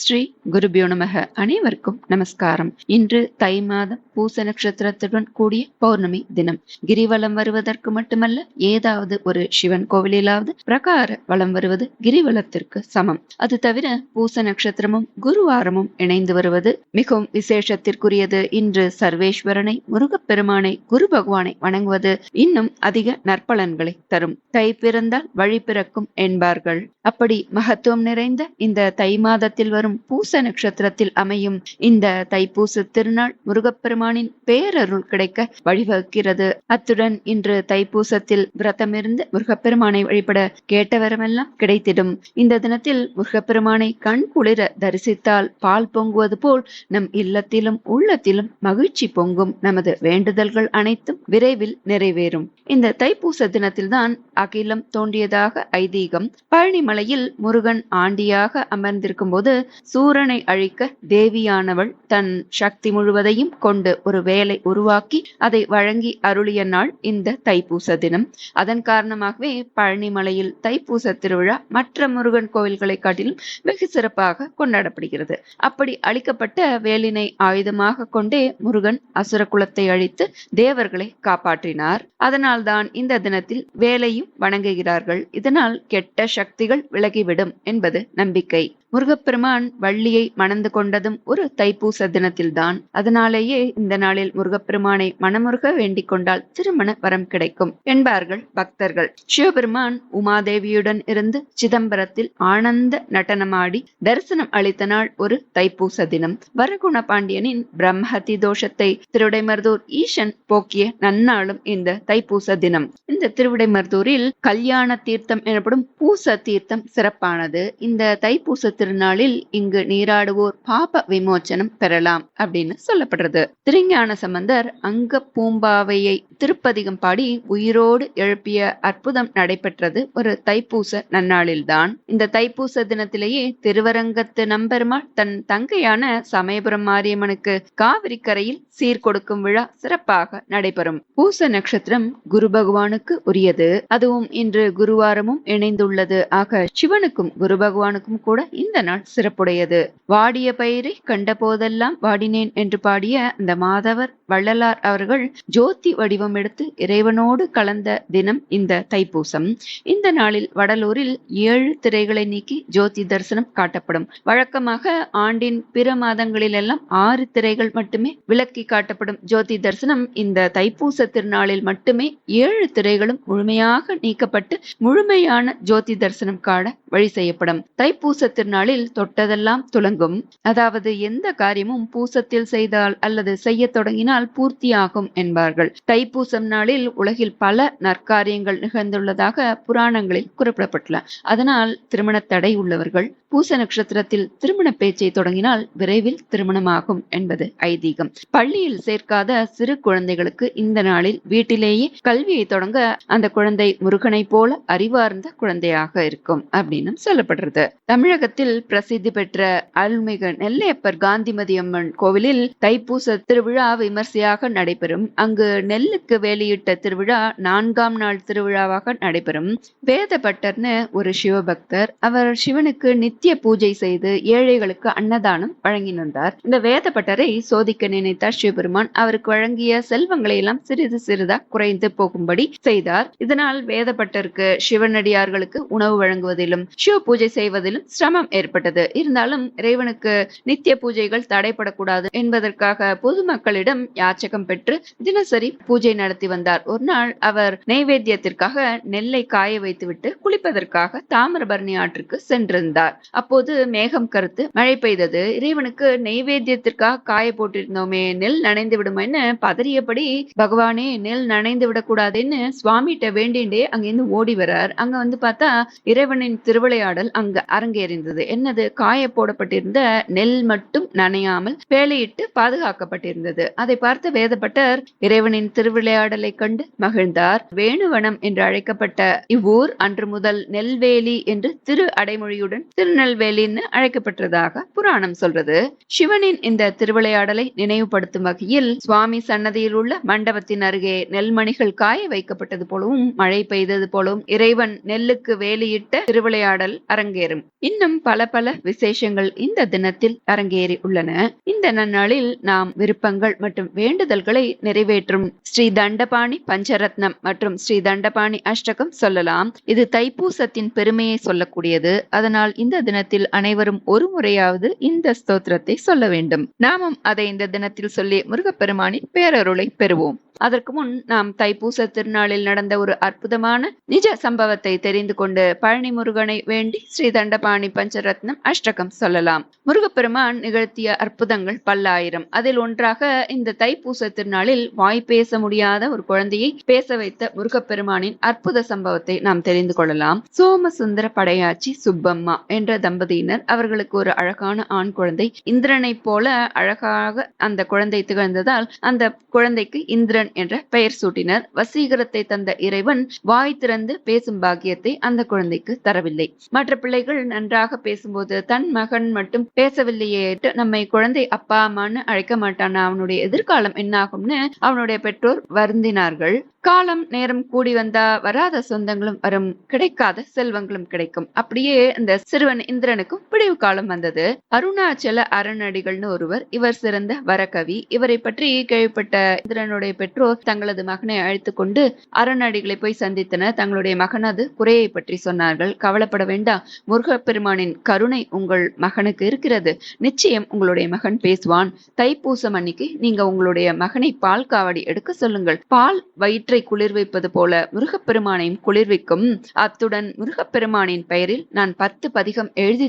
ஸ்ரீ குருபியோ நமக. அனைவருக்கும் நமஸ்காரம். இன்று தை மாதம் பூச நட்சத்திரத்துடன் கூடிய பௌர்ணமி தினம். கிரிவலம் வருவதற்கு மட்டுமல்ல ஏதாவது ஒரு சிவன் கோவிலிலாவது பிரகார வளம் வருவது கிரிவலத்திற்கு சமம். அது தவிர பூச நட்சத்திரமும் குருவாரமும் இணைந்து வருவது மிகவும் விசேஷத்திற்குரியது. இன்று சர்வேஸ்வரனை முருகப்பெருமானை குரு பகவானை வணங்குவது இன்னும் அதிக நற்பலன்களை தரும். தை பிறந்தால் வழி பிறக்கும் என்பார்கள். அப்படி மகத்துவம் நிறைந்த இந்த தை மாதத்தில் வரும் என்னும் பூச நட்சத்திரத்தில் அமையும். இந்த தைப்பூச திருநாள் முருகப்பெருமானின் பேரருள் கிடைக்க வழிவகுக்கிறது. அத்துடன் இன்று தைப்பூசத்தில் விரதமிருந்து முருகப்பெருமானை வழிபட கேட்டவரமெல்லாம் கிடைத்திடும். இந்த தினத்தில் முருகப்பெருமானை கண் குளிர தரிசித்தால் பால் பொங்குவது போல் நம் இல்லத்திலும் உள்ளத்திலும் மகிழ்ச்சி பொங்கும். நமது வேண்டுதல்கள் அனைத்தும் விரைவில் நிறைவேறும். இந்த தைப்பூச தினத்தில்தான் அகிலம் தோன்றியதாக ஐதீகம். பழனிமலையில் முருகன் ஆண்டியாக அமர்ந்திருக்கும் போது சூரனை அழிக்க தேவியானவள் தன் சக்தி முழுவதையும் கொண்டு ஒரு வேலை உருவாக்கி அதை வழங்கி அருளிய நாள் இந்த தைப்பூச தினம். அதன் காரணமாகவே பழனிமலையில் தைப்பூச திருவிழா மற்ற முருகன் கோவில்களை காட்டிலும் வெகு சிறப்பாக கொண்டாடப்படுகிறது. அப்படி அளிக்கப்பட்ட வேலினை ஆயுதமாக கொண்டே முருகன் அசுர குலத்தை அழித்து தேவர்களை காப்பாற்றினார். அதனால்தான் இந்த தினத்தில் வேலையும் வணங்குகிறார்கள். இதனால் கெட்ட சக்திகள் விலகிவிடும் என்பது நம்பிக்கை. முருகப்பெருமான் வள்ளியை மணந்து கொண்டதும் ஒரு தைப்பூச தினத்தில்தான். அதனாலேயே இந்த நாளில் முருகப்பெருமானை மனமுருக வேண்டிக் கொண்டால் திருமண வரம் கிடைக்கும் என்பார்கள் பக்தர்கள். சிவபெருமான் உமாதேவியுடன் இருந்து சிதம்பரத்தில் ஆனந்த நடனமாடி தரிசனம் அளித்த நாள் ஒரு தைப்பூச தினம். வரகுண பாண்டியனின் பிரம்மஹதி தோஷத்தை திருவிடைமருதூர் ஈசன் போக்கிய நன்னாளும் இந்த தைப்பூச தினம். இந்த திருவிடைமருதூரில் கல்யாண தீர்த்தம் எனப்படும் பூச தீர்த்தம் சிறப்பானது. இந்த தைப்பூச திருநாளில் இங்கு நீராடுவோர் பாப விமோச்சனம் பெறலாம் அப்படின்னு சொல்லப்படுறது. திருஞான சம்பந்தர் அங்க பூம்பாவையை திருப்பதிகம் பாடி உயிரோடு எழுப்பிய அற்புதம் நடைபெற்றது ஒரு தைப்பூச நன்னாளில்தான். இந்த தைப்பூச தினத்திலேயே திருவரங்கத்து நம்பெருமாள் தன் தங்கையான சமயபுரம் மாரியம்மனுக்கு காவிரி கரையில் சீர்கொடுக்கும் விழா சிறப்பாக நடைபெறும். பூச நட்சத்திரம் குரு பகவானுக்கு உரியது. அதுவும் இன்று குருவாரமும் இணைந்துள்ளது. ஆக சிவனுக்கும் குரு பகவானுக்கும் கூட இந்த நாள் சிறப்புடையது. வாடிய பயிரை கண்ட போதெல்லாம் வாடினேன் என்று பாடிய அந்த மாதவர் வள்ளலார் அவர்கள் ஜோதி வடிவம் எடுத்து இறைவனோடு கலந்த தினம் இந்த தைப்பூசம். இந்த நாளில் வடலூரில் ஏழு திரைகளை நீக்கி ஜோதி தரிசனம் காட்டப்படும். வழக்கமாக ஆண்டின் பிற மாதங்களில் எல்லாம் ஆறு திரைகள் மட்டுமே விளக்கி காட்டப்படும் ஜோதி தரிசனம் இந்த தைப்பூச திருநாளில் மட்டுமே ஏழு திரைகளும் முழுமையாக நீக்கப்பட்டு முழுமையான ஜோதி தரிசனம் காண வழி செய்யப்படும். தைப்பூச திருநாள் நாளில் தொட்டதெல்லாம் துலங்கும் அதாவது எந்த காரியமும் பூசத்தில் செய்தால் அல்லது செய்ய தொடங்கினால் பூர்த்தியாகும் என்பார்கள். தைப்பூசம் நாளில் உலகில் பல நற்காரியங்கள் நிகழ்ந்துள்ளதாக புராணங்களில் குறிப்பிடப்பட்டுள்ள. அதனால் திருமண தடை உள்ளவர்கள் பூச நட்சத்திரத்தில் திருமண பேச்சை தொடங்கினால் விரைவில் திருமணமாகும் என்பது ஐதீகம். பள்ளியில் சேர்க்காத சிறு குழந்தைகளுக்கு இந்த நாளில் வீட்டிலேயே கல்வியை தொடங்க அந்த குழந்தை முருகனை போல அறிவார்ந்த குழந்தையாக இருக்கும் அப்படின்னு சொல்லப்படுறது தமிழகத்தில் பிரசித்தி பெற்ற அருள்மிகு நெல்லையப்பர் காந்திமதி அம்மன் கோவிலில் தைப்பூச திருவிழா விமர்சையாக நடைபெறும். அங்கு நெல்லுக்கு வேலியிட்ட திருவிழா நான்காம் நாள் திருவிழாவாக நடைபெறும். வேதபட்டர்னு ஒரு சிவபக்தர் அவர் சிவனுக்கு நித்திய பூஜை செய்து ஏழைகளுக்கு அன்னதானம் வழங்கி வந்தார் இந்த வேதபட்டரை சோதிக்க நினைத்தார் சிவபெருமான் அவருக்கு வழங்கிய செல்வங்களை எல்லாம் சிறிது சிறிதா குறைந்து போகும்படி செய்தார். இதனால் வேதபட்டருக்கு சிவனடியார்களுக்கு உணவு வழங்குவதிலும் சிவ பூஜை செய்வதிலும் சிரமம் ஏற்பட்டது. இருந்தாலும் இறைவனுக்கு நித்திய பூஜைகள் தடைப்படக்கூடாது என்பதற்காக பொதுமக்களிடம் யாச்சகம் பெற்று தினசரி பூஜை நடத்தி வந்தார். ஒரு நாள் அவர் நெய்வேத்தியத்திற்காக நெல்லை காய வைத்துவிட்டு குளிப்பதற்காக தாமிரபரணி ஆற்றுக்கு சென்றிருந்தார். அப்போது மேகம் கருத்து மழை பெய்தது. இறைவனுக்கு நெய்வேத்தியத்திற்காக காய போட்டிருந்தோமே. நெல் நனைந்து விடுமேன்னு பதறியபடி பகவானே நெல் நனைந்து விடக்கூடாதுன்னு சுவாமிகிட்ட வேண்டிண்டே அங்கிருந்து ஓடி வரார் அங்க வந்து பார்த்தா இறைவனின் திருவிளையாடல் அங்க அரங்கேறிந்தது என்னது காய போடப்பட்டிருந்த நெல் மட்டும் நனையாமல் வேலையிட்டு பாதுகாக்கப்பட்டிருந்தது. அதை பார்த்த வேதப்பட்டர் இறைவனின் திருவிளையாடலை கண்டு மகிழ்ந்தார். வேணுவனம் என்று அழைக்கப்பட்ட இவ்வூர் அன்று முதல் நெல்வேலி என்று திரு அடைமொழியுடன் திருநெல்வேலின்னு அழைக்கப்பட்டதாக புராணம் சொல்றது. சிவனின் இந்த திருவிளையாடலை நினைவுபடுத்தும் வகையில் சுவாமி சன்னதியில் உள்ள மண்டபத்தின் அருகே நெல்மணிகள் காய வைக்கப்பட்டது போலவும் மழை பெய்தது போலவும் இறைவன் நெல்லுக்கு வேலியிட்ட திருவிளையாடல் அரங்கேறும். இன்னும் பல பல பல விசேஷங்கள் இந்த தினத்தில் அரங்கேறி உள்ளன. இந்த நன்னாளில் நாம் விருப்பங்கள் மற்றும் வேண்டுதல்களை நிறைவேற்றும் ஸ்ரீ தண்டபாணி பஞ்சரத்னம் மற்றும் ஸ்ரீ தண்டபாணி அஷ்டகம் சொல்லலாம். இது தைப்பூசத்தின் பெருமையை சொல்லக்கூடியது. அதனால் இந்த தினத்தில் அனைவரும் ஒரு முறையாவது இந்த ஸ்தோத்திரத்தை சொல்ல வேண்டும். நாமும் அதை இந்த தினத்தில் சொல்லி முருகப்பெருமானின் பேரருளை பெறுவோம். அதற்கு முன் நாம் தைப்பூச திருநாளில் நடந்த ஒரு அற்புதமான நிஜ சம்பவத்தை தெரிந்து கொண்டு பழனி முருகனை வேண்டி ஸ்ரீ தண்டபாணி பஞ்சரத்னம் அஷ்டகம் சொல்லலாம். முருகப்பெருமான் நிகழ்த்திய அற்புதங்கள் பல்லாயிரம். அதில் ஒன்றாக இந்த தைப்பூச திருநாளில் வாய் பேச முடியாத ஒரு குழந்தையை பேச வைத்த முருகப்பெருமானின் அற்புத சம்பவத்தை நாம் தெரிந்து கொள்ளலாம். சோமசுந்தர படையாச்சி சுப்பம்மா என்ற தம்பதியினர் அவர்களுக்கு ஒரு அழகான ஆண் குழந்தை. இந்திரனைப் போல அழகாக அந்த குழந்தை திகழ்ந்ததால் அந்த குழந்தைக்கு இந்திரன் என்ற பெயர் சூட்டினர். வசீகரத்தை தந்த இறைவன் வாய் திறந்து பேசும் பாக்கியத்தை அந்த குழந்தைக்கு தரவில்லை. மற்ற பிள்ளைகள் நன்றாக பேசும்போது தன் மகன் மட்டும் பேசவில்லையே நம்மை குழந்தை அப்பா அம்மான்னு அழைக்க மாட்டானா? அவனுடைய எதிர்காலம் என்னாகும்னு அவனுடைய பெற்றோர் வருந்தினார்கள். காலம் நேரம் கூடி வந்தா வராத சொந்தங்களும் வரும். கிடைக்காத செல்வங்களும் கிடைக்கும். அப்படியே இந்த சிறுவன் இந்திரனுக்கும் பிடிவு காலம் வந்தது. அருணாச்சல அரணடிகள்னு ஒருவர் இவர் சிறந்த வரகவி இவரை பற்றி கேள்விப்பட்ட இந்திரனுடைய பெற்றோர் தங்களது மகனை அழைத்து கொண்டு அரணடிகளை போய் சந்தித்தனர். தங்களுடைய மகனது குறையை பற்றி சொன்னார்கள். கவலைப்பட வேண்டாம். முருகப்பெருமானின் கருணை உங்கள் மகனுக்கு இருக்கிறது. நிச்சயம் உங்களுடைய மகன் பேசுவான். தைப்பூசம் அன்னைக்கு நீங்க உங்களுடைய மகனை பால் காவடி எடுக்க சொல்லுங்கள். பால் வயிற்றை குளிர்விப்பது போல முருகப்பெருமானையும் குளிர்விக்கும். அத்துடன் முருகப்பெருமானின் பெயரில் நான் பத்து பதிகம் எழுதி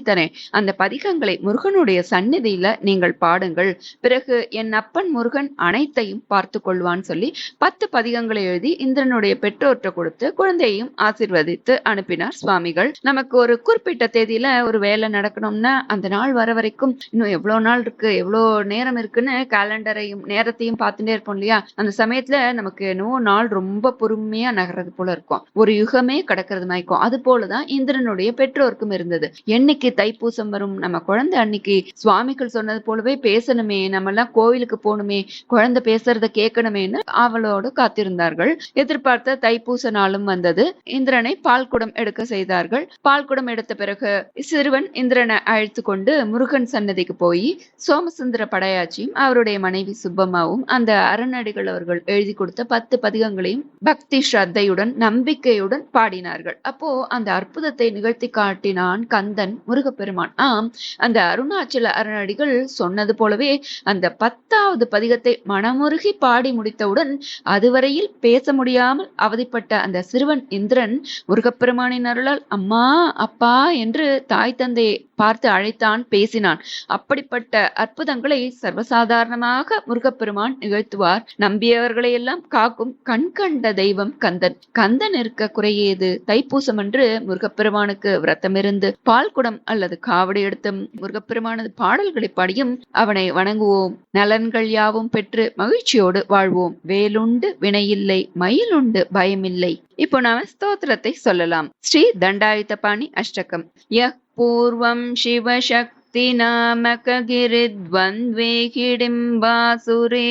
அந்த பதிகங்களை முருகனுடைய சந்நிதியில நீங்கள் பாடுங்கள். பிறகு என் அப்பன் முருகன் அனைத்தையும் பார்த்து கொள்வான் சொல்லி பத்து பதிகங்களை எழுதி இந்திரனுடைய பெற்றோர்கிட்ட கொடுத்து குழந்தையையும் ஆசிர்வதித்து அனுப்பினார் சுவாமிகள். நமக்கு ஒரு குறிப்பிட்ட தேதியில ஒரு வேலை நடக்கணும்னா அந்த நாள் வர வரைக்கும் இன்னும் எவ்வளவு நாள் இருக்கு எவ்வளவு நேரம் இருக்குன்னு கேலண்டரையும் நேரத்தையும் பார்த்துட்டே இருப்போம் இல்லையா? அந்த சமயத்துல நமக்கு என்னவோ நாள் ரொம்ப பொறுமையா நகர்றது போல இருக்கும். ஒரு யுகமே கடக்கிறது மாய்க்கும் அது போலதான் இந்திரனுடைய பெற்றோருக்கும் இருந்தது. என்னைக்கு தைப்பூசம் வரும்? நம்ம குழந்தை அன்னைக்கு சுவாமிகள் சொன்னது போலவே பேசணுமே. நம்ம எல்லாம் கோவிலுக்கு போகணுமே. குழந்தை பேசுறத கேட்கணுமேன்னு ஆவலோடு காத்திருந்தார்கள். எதிர்பார்த்த தைப்பூச நாளும் வந்தது. இந்திரனை பால் குடம் எடுக்க செய்தார்கள். பால் குடம் எடுத்த பிறகு சிறுவன் இந்திரனை அழைத்து கொண்டு முருகன் சன்னதிக்கு போய் சோமசுந்தர படையாச்சியும் அவருடைய மனைவி சுப்பம்மாவும் அந்த அறநடிகள் அவர்கள் எழுதி கொடுத்த பத்து பதிகங்களையும் பக்தி ஸ்ரத்தையுடன் நம்பிக்கையுடன் பாடினார்கள். அப்போ அந்த அற்புதத்தை நிகழ்த்தி காட்டினான் கந்தன் முருகப்பெருமான். ஆம் அந்த அருணாச்சல அறநடிகள் சொன்னது போலவே அந்த பத்தாவது பதிகத்தை மனமுருகி பாடி முடித்த முடித்தவுடன் அதுவரையில் பேச முடியாமல் அவதிப்பட்ட அந்த சிறுவன் இந்திரன் முருகப்பெருமானின் அருளால் அம்மா அப்பா என்று தாய் தந்தையை பார்த்து அழைத்தான் பேசினான். அப்படிப்பட்ட அற்புதங்களை சர்வசாதாரணமாக முருகப்பெருமான் நிகழ்த்துவார். நம்பியவர்களை எல்லாம் காக்கும் கண் கண்ட தெய்வம் கந்தன். கந்தன் இருக்க குறையேது? தைப்பூசம் என்று முருகப்பெருமானுக்கு விரத்தமிருந்து பால் குடம் அல்லது காவடி எடுத்தும் முருகப்பெருமானது பாடல்களை பாடியும் அவனை வணங்குவோம். நலன்கள் யாவும் பெற்று மகிழ்ச்சியோடு வாழ்வோம். வேலுண்டு வினையில்லை மயிலுண்டு பயமில்லை. இப்போ நாம ஸ்தோத்திரத்தை சொல்லலாம். ஸ்ரீ தண்டாயுதபாணி அஷ்டகம். யக் பூர்வம் சிவசக்தி नामकगिरिद्वन्द्वे हिडिम्बासुरे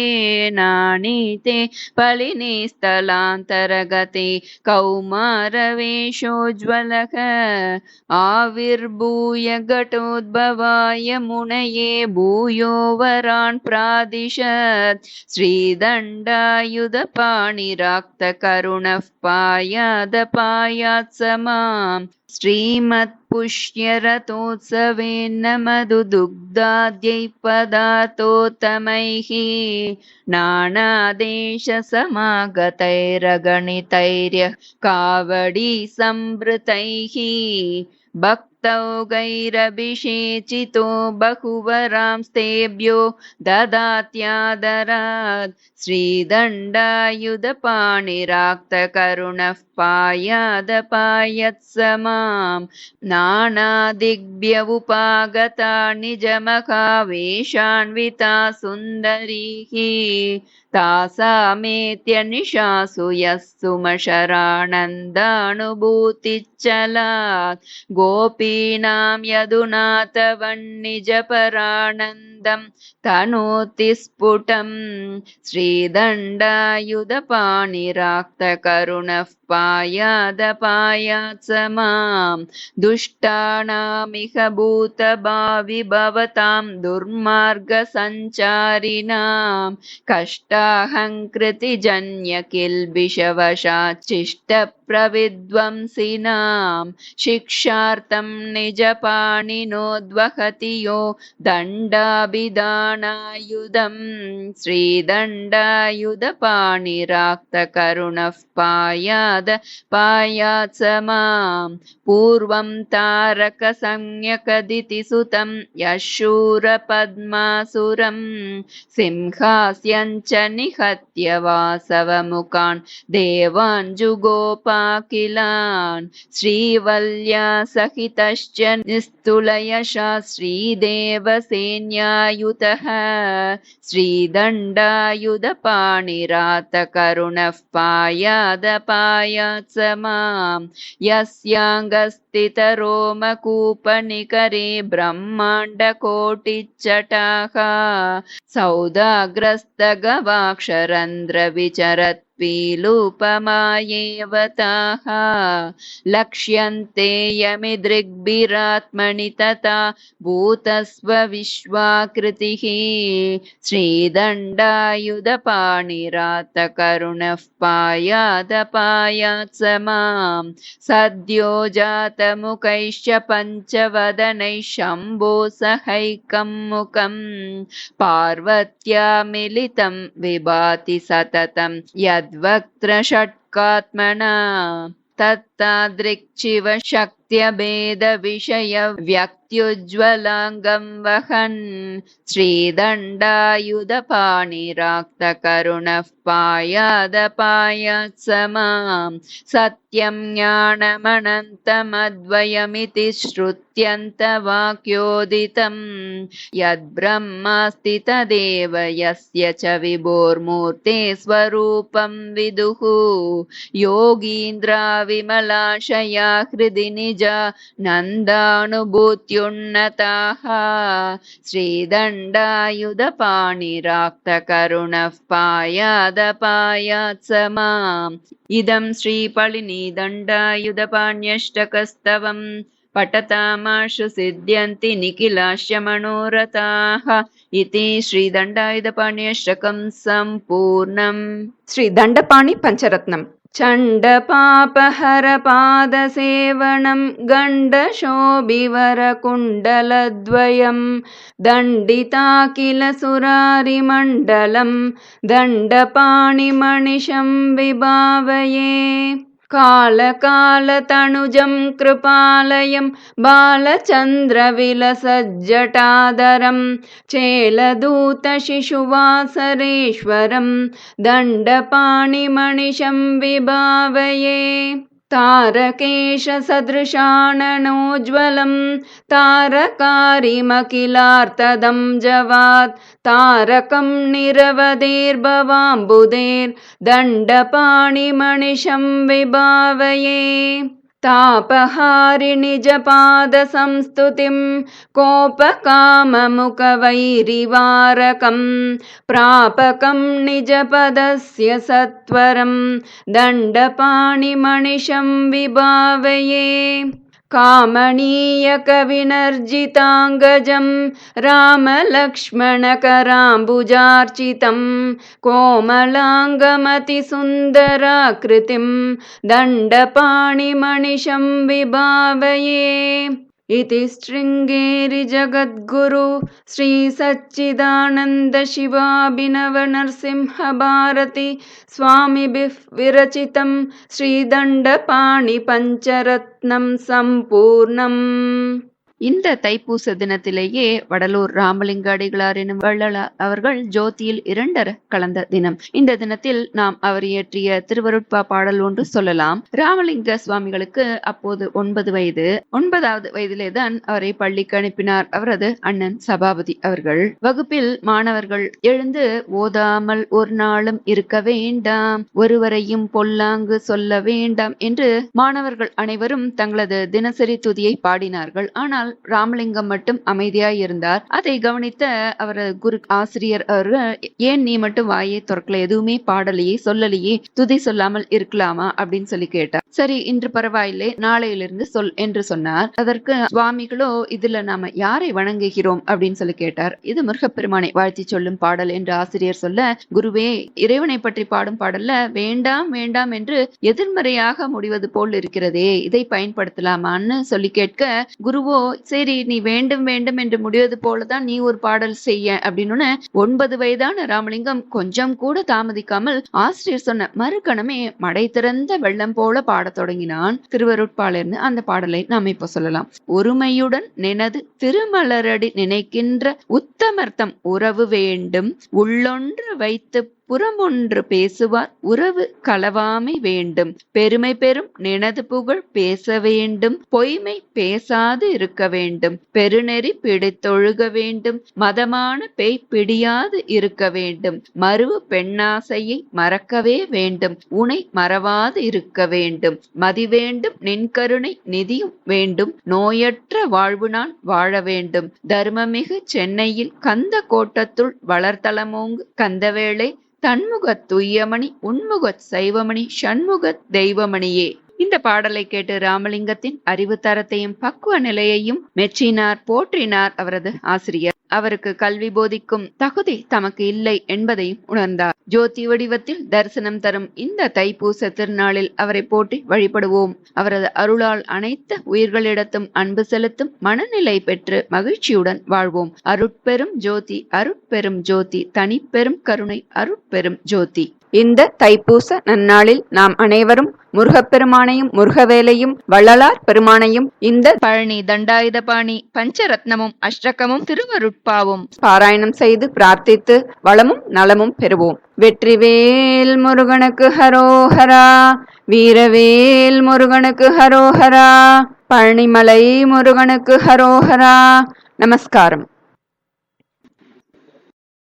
नानीते फलिनी स्थलान्तरगते कौमारवेशोज्ज्वलः आविर्भूय घटोद्भवाय मुनये भूयो वरान् प्रादिशत् श्रीदण्डायुधपाणिराक्तकरुणः पायादपायात् स श्रीमत्पुष्यरथोत्सवे मधुदुग्धाद्यै मधु दुग्धाद्यैपदातोत्तमैः नानादेशसमागतैरगणितैर्यः कावडीसंवृतैः। भक् तौ गैरभिषेचितो बहुवरांस्तेभ्यो ददात्यादरात् श्रीदण्डायुधपाणिराक्तकरुणः पायादपायत्स मां नानादिग्भ्य उपागता निजमखावेशान्विता सुन्दरीः तासामेत्यनिशासु यः सुमशरानन्दानुभूतिचला गोपीनां यदुनाथवन्निजपरानन्द तनोति स्फुटम् श्रीदण्डायुधपाणिराक्तकरुणः पायादपायात् स मां दुष्टानामिह भूतभावि भवतां दुर्मार्गसञ्चारिणां कष्टाहङ्कृतिजन्यकिल्बिषवशाच्चिष्टप्रविद्वंसिनां शिक्षार्थं निजपाणिनोद्वहति यो दण्डाभिधानायुधं श्रीदण्डायुधपाणिराक्तकरुणः पायाद पायात् स मां पूर्वं तारकसंज्ञकदिति सुतं यशूरपद्मासुरं सिंहास्यञ्च निहत्य वासवमुखान् देवान् जुगोपाकिलान् श्रीवल्या सहितश्च निस्तुलयशा श्रीदेवसेन्यायुतः श्रीदण्डायुधपाणिरातकरुणः पायादपायात् स मां यस्याङ्गस्थितरोमकूपनिकरे ब्रह्माण्डकोटिच्चटाः। सौदाग्रस्तगवाक्षरन्ध्रविचरत् पीलूपमायेव ताः लक्ष्यन्ते यमिदृग्भिरात्मनि तथा भूतस्वविश्वाकृतिः। श्रीदण्डायुधपाणिरातकरुणः पायादपायात् स मां सद्यो जातमुखैश्च पञ्चवदनैः शम्भो सहैकं मुखं पार्वत्या मिलितं विभाति सततं तद्वक्त्रषट्कात्मना तत् तत्तादृक्शिव शक्त्यभेदविषयव्यक्त्युज्ज्वलाङ्गं वहन् श्रीदण्डायुधपाणिराक्तकरुणः पायादपायात् स मां सत्यं ज्ञानमनन्तमद्वयमिति श्रुत्यन्तवाक्योदितं यद्ब्रह्मास्ति तदेव यस्य च विभोर्मूर्ते स्वरूपं विदुः योगीन्द्रा विमलाशया हृदि निजा नन्दानुभूत्युन्नताः श्रीदण्डायुधपाणिराक्तकरुणः पायादपायात् स माम् इदं श्रीपळिनीदण्डायुधपाण्यष्टकस्तवम् पठतामाशु सिद्ध्यन्ति निखिलाश्च मनोरथाः इति श्रीदण्डायुधपाण्यष्टकं सम्पूर्णम् श्रीदण्डपाणि पञ्चरत्नम् चण्डपापहरपादसेवनं गण्डशोभिवरकुण्डलद्वयं दण्डिता किल सुरारिमण्डलं दण्डपाणिमणिशं विभावये कालकालतनुजं कृपालयं बालचन्द्रविलसज्जटादरं चेलदूतशिशुवासरेश्वरं दण्डपाणिमणिशं विभावये तारकेशसदृशाननोज्ज्वलं तारकारिमखिलार्तदं जवात् तारकं निरवधेर्भवाम्बुधेर्दण्डपाणिमणिशं विभावये तापहारिणि जपादसंस्तुतिं कोपकाममुखवैरिवारकं प्रापकं निजपदस्य सत्वरं दण्डपाणिमणिशं विभावये कामणीयकविनर्जिताङ्गजं रामलक्ष्मणकराम्बुजार्चितं कोमलाङ्गमतिसुन्दराकृतिं दण्डपाणिमणिशं विभावये इति शृङ्गेरि जगद्गुरु श्रीसच्चिदानन्दशिवाभिनवनरसिंहभारती स्वामिभिः विरचितं श्रीदण्डपाणिपञ्चरत्नं सम्पूर्णम् இந்த தைப்பூச தினத்திலேயே வடலூர் ராமலிங்க அடிகளார் எனும் வள்ளலார் அவர்கள் ஜோதியில் இரண்டர கலந்த தினம். இந்த தினத்தில் நாம் அவர் இயற்றிய திருவருட்பா பாடல் ஒன்று சொல்லலாம். ராமலிங்க சுவாமிகளுக்கு அப்போது ஒன்பது வயது. ஒன்பதாவது வயதிலே தான் அவரை பள்ளிக்கு அனுப்பினார் அவரது அண்ணன் சபாபதி அவர்கள். வகுப்பில் மாணவர்கள் எழுந்து ஓதாமல் ஒரு நாளும் இருக்க வேண்டாம் ஒருவரையும் பொல்லாங்கு சொல்ல வேண்டாம் என்று மாணவர்கள் அனைவரும் தங்களது தினசரி துதியை பாடினார்கள். ஆனால் ஆனால் ராமலிங்கம் மட்டும் அமைதியாய் இருந்தார். அதை கவனித்த அவர் குரு ஆசிரியர் அவர்கள் ஏன் நீ மட்டும் வாயை திறக்கல? எதுவுமே பாடலையே சொல்லலையே துதி சொல்லாமல் இருக்கலாமா? அப்படின்னு சொல்லி கேட்டார். சரி இன்று பரவாயில்லை நாளையிலிருந்து சொல் என்று சொன்னார். அதற்கு சுவாமிகளோ இதுல நாம யாரை வணங்குகிறோம்? அப்படின்னு சொல்லி கேட்டார். இது முருகப்பெருமானை வாழ்த்தி சொல்லும் பாடல் என்று ஆசிரியர் சொல்ல குருவே இறைவனை பற்றி பாடும் பாடல்ல வேண்டாம் வேண்டாம் என்று எதிர்மறையாக முடிவது போல் இருக்கிறதே இதை பயன்படுத்தலாமான்னு சொல்லி கேட்க குருவோ சரி நீ வேண்டும் வேண்டும் என்று முடிவது போலதான் நீ ஒரு பாடல் செய்ய அப்படின்னு ஒன்பது வயதான ராமலிங்கம் கொஞ்சம் கூட தாமதிக்காமல் ஆசிரியர் சொன்ன மறுக்கணமே மடை திறந்த வெள்ளம் போல பாடத் தொடங்கினான். திருவருட்பாளர்னு அந்த பாடலை நாம் இப்ப சொல்லலாம். ஒருமையுடன் நினது திருமலரடி நினைக்கின்ற உத்தமர்த்தம் உறவு வேண்டும். உள்ளொன்று வைத்து புறமொன்று பேசுவார் உறவு களவாமை வேண்டும். பெருமை பெறும் நினது புகழ் பேச வேண்டும். பொய்மை பேசாது இருக்க வேண்டும். பெருநெறி பிடித்தொழுக வேண்டும். மதமான பேய் பிடியாது இருக்க வேண்டும். மறுவு பெண்ணாசையை மறக்கவே வேண்டும். உனை மறவாது இருக்க வேண்டும். மதி வேண்டும். நின்கருணை நிதியும் வேண்டும். நோயற்ற வாழ்வு நான் வாழ வேண்டும். தர்மமிகு சென்னையில் கந்த கோட்டத்துள் வளர்த்தலமோங்கு கந்தவேளை தன்முகத் துய்யமணி உன்முகத் சைவமணி ஷண்முகத் தெய்வமணியே. இந்த பாடலை கேட்டு ராமலிங்கத்தின் அறிவு தரத்தையும் பக்குவ நிலையையும் மெச்சினார் போற்றினார் அவரது ஆசிரியர். அவருக்கு கல்வி போதிக்கும் தகுதி தமக்கு இல்லை என்பதையும் உணர்ந்தார். ஜோதி வடிவத்தில் தரிசனம் தரும் இந்த தைப்பூச திருநாளில் அவரை போட்டி வழிபடுவோம். அவரது அருளால் அனைத்து உயிர்களிடத்தும் அன்பு செலுத்தும் மனநிலை பெற்று மகிழ்ச்சியுடன் வாழ்வோம். அருட்பெரும் ஜோதி அருட்பெரும் ஜோதி தனிப்பெரும் கருணை அருட்பெரும் ஜோதி. இந்த தைப்பூச நன்னாளில் நாம் அனைவரும் முருகப்பெருமானையும் முருகவேலையும் வள்ளலார் பெருமானையும் இந்த பழனி தண்டாயுதபாணி பஞ்சரத்னமும் அஷ்டகமும் திருவருட்பாவும் பாராயணம் செய்து பிரார்த்தித்து வளமும் நலமும் பெறுவோம். வெற்றிவேல் முருகனுக்கு ஹரோஹரா வீரவேல் முருகனுக்கு ஹரோஹரா பழனிமலை முருகனுக்கு ஹரோஹரா. நமஸ்காரம்.